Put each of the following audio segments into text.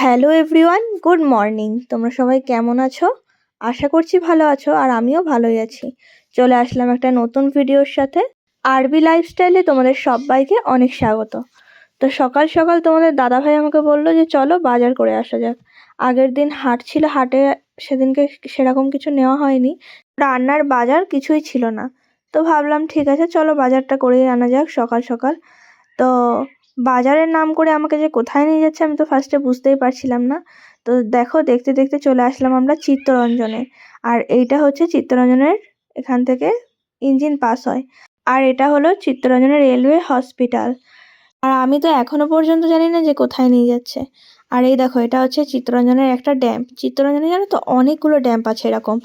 Hello everyone, good morning. তোমরা সবাই কেমন আছো? আশা করছি ভালো আছো আর আমিও ভালোই আছি। চলে আসলাম একটা নতুন ভিডিওর সাথে। আরবি লাইফস্টাইলে তোমাদের সবাইকে অনেক স্বাগত। তো সকাল সকাল তোমাদের দাদাভাই আমাকে বলল যে, চলো বাজার করে আসা যাক। আগের দিন হাট ছিল, হাটে সেদিনকে সেরকম কিছু নেওয়া হয়নি। রান্নার বাজার কিছুই ছিল না। তো ভাবলাম, ঠিক আছে, চলো বাজারটা করেই আনা যাক সকাল সকাল। তো বাজারের নাম করে আমাকে যে কোথায় নিয়ে যাচ্ছে আমি তো ফার্স্টে বুঝতেই পারছিলাম না। তো দেখো, দেখতে দেখতে চলে আসলাম আমরা চিত্তরঞ্জনে। আর এইটা হচ্ছে চিত্তরঞ্জনের এখান থেকে ইঞ্জিন পাস হয়। আর এটা হলো চিত্তরঞ্জনের রেলওয়ে হসপিটাল আর আমি তো এখনও পর্যন্ত জানি না যে কোথায় নিয়ে যাচ্ছে। আর এই দেখো, এটা হচ্ছে চিত্তরঞ্জনের একটা ড্যাম্প চিত্তরঞ্জনে জানো তো অনেকগুলো ড্যাম্প আছে এরকম।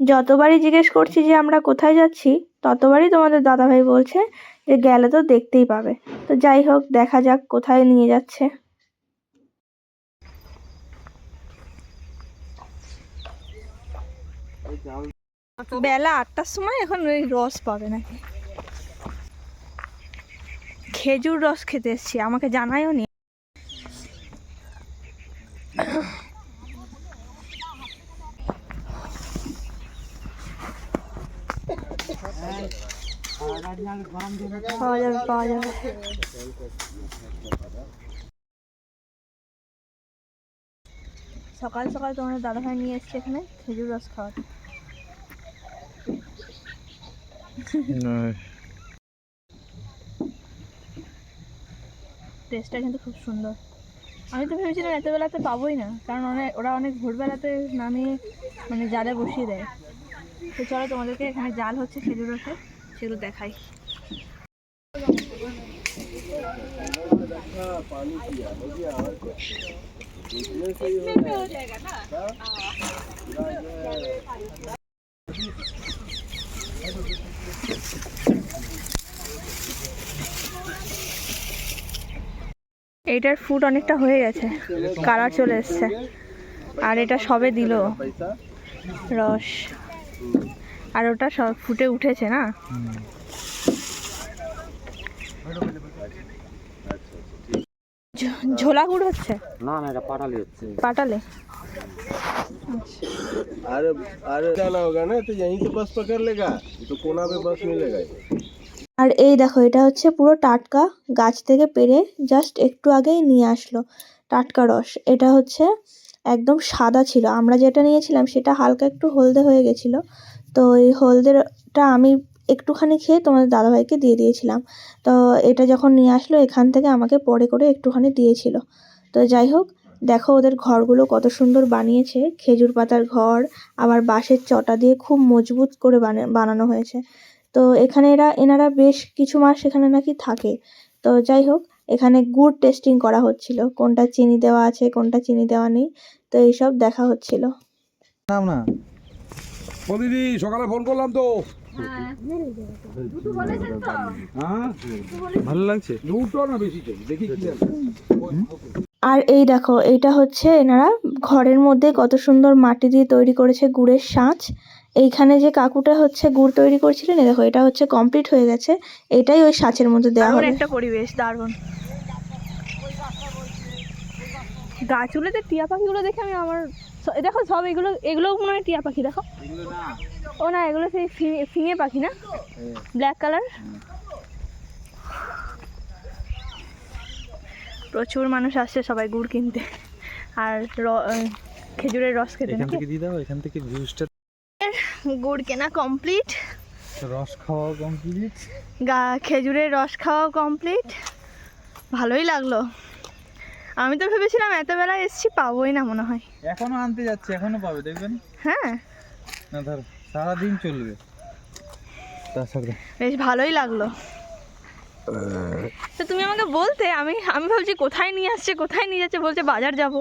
যতবারই জিজ্ঞেস করছি যে আমরা কোথায় যাচ্ছি, ততবারই তোমাদের দাদাভাই বলছে গেলে তো দেখতেই পাবে। তো যাই হোক, দেখা যাক কোথায় নিয়ে যাচ্ছে। বেলা আটটার সময় এখন ওই রস পাবে নাকি? খেজুর রস খেতে এসছি, আমাকে জানাইও নি। পাওয়া যাবে পাওয়া যাবে সকাল সকাল তোমার দাদাভাই নিয়ে এসছে এখানে খেজুর রস খাওয়াতে টেস্টটা কিন্তু খুব সুন্দর। আমি তো ভেবেছিলাম এত বেলাতে পাবোই না কারণ অনেক ওরা অনেক ভোরবেলাতে নামিয়ে মানে জালে বসিয়ে দেয়। তো চলো তোমাদেরকে এখানে জাল হচ্ছে খেজুর রসের। সেগুলো দেখাই। এইটার ফুড অনেকটা হয়ে গেছে। কালার চলে এসছে। আর এটা সবে দিল। রস। আর ওটা সব ফুটে উঠেছে না ঝ- ঝোলা গুড় হচ্ছে না না এটা পাটালি হচ্ছে পাটালে अरे अरे जाना होगा ना तो यहीं से बस पकड़ लेगा ये तो कोना पे बस मिलेगा আর এই দেখো এটা হচ্ছে পুরো টাটকা গাছ থেকে পেরে জাস্ট একটু আগেই নিয়ে আসলো টাটকা রস এটা হচ্ছে একদম সাদা ছিল। আমরা যেটা নিয়েছিলাম সেটা হালকা একটু হলদে হয়ে গেছিল। তো এই হলদেটা আমি একটুখানি খেয়ে তোমাদের দাদাভাইকে দিয়ে দিয়েছিলাম। তো এটা যখন নিয়ে আসলো, এখান থেকে আমাকে পরে করে একটুখানি দিয়েছিল। তো যাই হোক, দেখো ওদের ঘরগুলো কত সুন্দর বানিয়েছে। খেজুর পাতার ঘর, আবার বাঁশের চটা দিয়ে খুব মজবুত করে বানা- বানানো হয়েছে। তো এখানে এরা, এনারা বেশ কিছু মাস এখানে নাকি থাকে। তো যাই হোক এখানে গুড় টেস্টিং করা হচ্ছিল। কোনটা চিনি দেওয়া আছে কোনটা চিনি দেওয়া নেই তো এইসব দেখা হচ্ছিল। নাম না? ও দিদি সকালে ফোন করলাম তো। হ্যাঁ? ভালো লাগছে? না বেশি দেখি কি আর এই দেখো এইটা হচ্ছে এনারা ঘরের মধ্যে কত সুন্দর মাটি দিয়ে তৈরি করেছে গুড়ের সাঁচ। এইখানে যে কাকুটা হচ্ছে গুড় তৈরি করছিলেন এই দেখো এটা হচ্ছে কমপ্লিট হয়ে গেছে। এটাই ওই সাঁচের মধ্যে দেওয়া হবে। একটা পরিবেশ দারুণ। গাছগুলোতে টিয়া পাখিগুলো দেখে আমি আমার দেখো সব এগুলো এগুলো মনে হয় টিয়া পাখি দেখো। ও না এগুলো সেই ফিঙে পাখি না? Black colour? প্রচুর মানুষ আসছে সবাই গুড় কিনতে। আর খেজুরের রস খেতে এখান থেকে দিয়ে দাও এখান থেকে ভিউজটা গুড় কেনা কমপ্লিট রস খাওয়া কমপ্লিট গা খেজুরের রস খাওয়া কমপ্লিট ভালোই লাগল। আমি তো ভেবেছিলাম এত বেলা এসছি পাবোই না মনে হয়। এখনও আনতে যাচ্ছে এখনও পাবে দেখবেন। হ্যাঁ। না ধর সারাদিন চলবে। বেশ ভালোই লাগল। তো তুমি আমাকে বলতে আমি আমি ভাবছি কোথায় নিয়ে আসছে কোথায় নিয়ে যাচ্ছে বলছে বাজার যাব।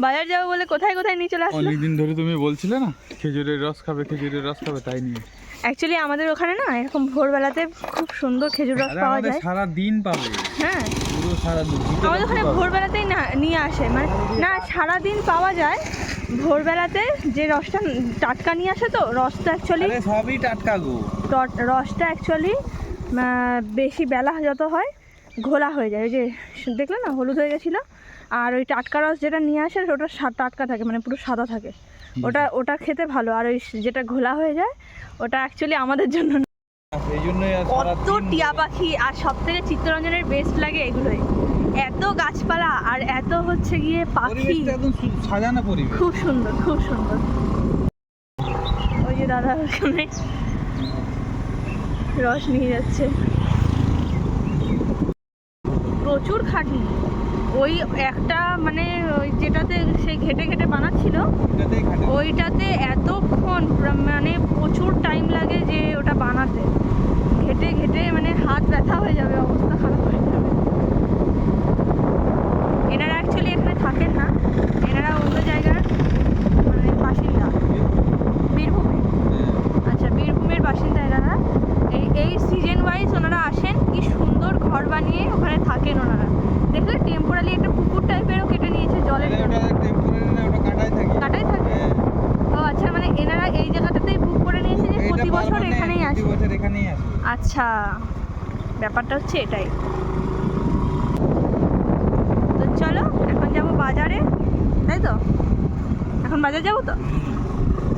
বাজার যাব বলে কোথায় কোথায় নিয়ে চলে আসলো? অনেকদিন ধরে তুমি বলছিলে না খেজুরের রস খাবে খেজুরের রস খাবে তাই নিয়ে। অ্যাকচুয়ালি আমাদের ওখানে না এরকম ভোরবেলাতে খুব সুন্দর খেজুর রস পাওয়া যায়। সারা দিন পাবে। হ্যাঁ। আমাদের ওখানে ভোরবেলাতেই না নিয়ে আসে। মানে না সারাদিন পাওয়া যায় ভোরবেলাতে যে রসটা টাটকা নিয়ে আসে তো রসটা অ্যাকচুয়ালি সবই টাটকা গো। রসটা অ্যাকচুয়ালি বেশি বেলা যত হয় ঘোলা হয়ে যায়। ওই যে দেখলে না হলুদ হয়ে গেছিল? আর ওই টাটকা রস যেটা নিয়ে আসে ওটা টাটকা থাকে মানে পুরো সাদা থাকে। ওটা ওটা খেতে ভালো। আর ওই যেটা ঘোলা হয়ে যায় ওটা অ্যাকচুয়ালি আমাদের জন্য কত টিয়া পাখি আর সব থেকে চিত্তরঞ্জনের বেস্ট লাগে এগুলোই। এত গাছপালা আর এত হচ্ছে গিয়ে পাখি। সাজানো পরিবেশ। খুব সুন্দর খুব সুন্দর। ওই যে দাদা ওখানে রস নিয়ে যাচ্ছে। প্রচুর খাটনি ওই একটা মানে ওই যেটাতে সেই ঘেটে ঘেটে বানাচ্ছিল ওইটাতে এতক্ষণ মানে প্রচুর টাইম লাগে যে ওটা বানাতে। হাত ব্যথা হয়ে যাবে অবস্থা খারাপ হয়ে যাবে। এনারা অ্যাকচুয়ালি এখানে থাকেন না। এনারা অন্য জায়গার মানে বাসিন্দা। বীরভূমে। আচ্ছা বীরভূমের বাসিন্দা এনারা এই এই সিজন ওয়াইজ ওনারা আসেন কি সুন্দর ঘর বানিয়ে ওখানে থাকেন ওনারা। দেখলে টেম্পোরালি একটা পুকুর টাইপেরও কেটে নিয়েছে জলের কাটাই থাকে। ও আচ্ছা মানে এনারা এই জায়গাটাতেই বুক করে নিয়েছে যে প্রতি বছর এখানেই প্রতি বছর এখানেই আসে। আচ্ছা। ব্যাপারটা হচ্ছে এটাই। তো চলো এখন যাব বাজারে তাই তো? এখন বাজার যাব তো?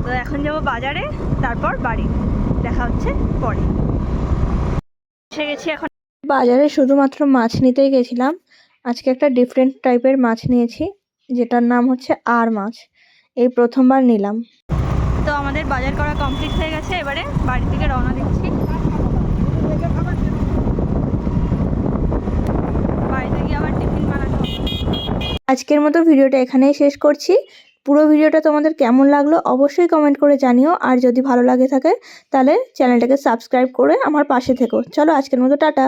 তো এখন যাব বাজারে তারপর বাড়ি। দেখা হচ্ছে পরে। এসে গেছি এখন। বাজারে শুধুমাত্র মাছ নিতেই গেছিলাম। আজকে একটা ডিফারেন্ট টাইপের মাছ নিয়েছি যেটার নাম হচ্ছে আর মাছ। এই প্রথমবার নিলাম। তো আমাদের বাজার করা কমপ্লিট হয়ে গেছে এবারে বাড়ি থেকে রওনা দিচ্ছি বাড়িতে গিয়ে আবার টিফিন বানাতে হবে আজকের মতো ভিডিওটা এখানেই শেষ করছি। পুরো ভিডিওটা তোমাদের কেমন লাগল অবশ্যই কমেন্ট করে জানিও। আর যদি ভালো লাগে থাকে, তাহলে চ্যানেলটাকে সাবস্ক্রাইব করে আমার পাশে থেকো। চলো আজকের মতো টাটা।